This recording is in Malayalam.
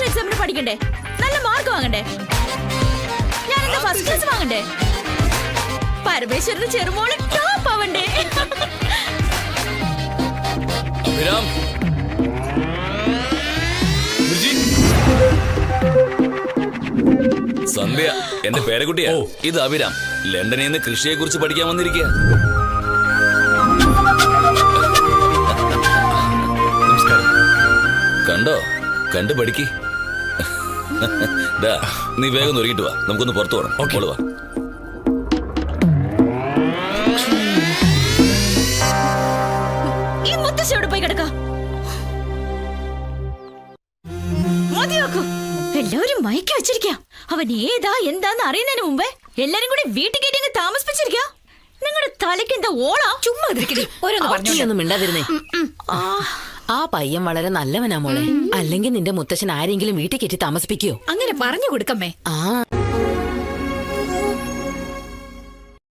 എൻട്രൻസ് എക്സാമിന് പഠിക്കണ്ടേ? നല്ല മാർക്ക് വാങ്ങണ്ടേ? ഞാൻ എന്താ ഫസ്റ്റ് ക്ലാസ് വാങ്ങണ്ടേ? പരമേശ്വരന് ചെറുമോൾ ടോപ്പ് ആവണ്ടേ. സന്ധ്യ എന്റെ പേരക്കുട്ടിയാ? ഇത് അഭിരാം. ലണ്ടനിൽ നിന്ന് കൃഷിയെ കുറിച്ച് പഠിക്കാൻ വന്നിരിക്കുക കണ്ടോ? കണ്ടു പഠിക്ക്. ഡാ, നീ വേഗം ഒന്ന് ഒരുങ്ങിട്ട് വാ. നമുക്കൊന്ന് പുറത്തു പോകണം ഓക്കെ. വാ. ഈ മുത്തശ്ശി എവിടെ പോയി കിടക്ക? മതിയാക്കൂ. എല്ലാവരും മയക്കി വെച്ചിരിക്ക. അവൻ ഏതാ എന്താന്ന് അറിയുന്നതിന് മുമ്പേ എല്ലാരും കൂടി വീട്ടിൽ കയറ്റി അങ്ങ് താമസിപ്പിച്ചിരിക്ക. നിങ്ങളുടെ തലയ്ക്ക് എന്താ ഓളാ? ചുമ്മാ ഓരോന്ന് പറഞ്ഞു ഒന്നും മിണ്ടാതിരുന്നേ. ആ, ആ പയ്യൻ വളരെ നല്ലവനാ മോളെ. അല്ലെങ്കിൽ നിന്റെ മുത്തച്ഛൻ ആരെങ്കിലും വീട്ടിൽ കയറ്റി താമസിപ്പിക്കോ? അങ്ങനെ പറഞ്ഞു കൊടുക്കമ്മേ. ആ.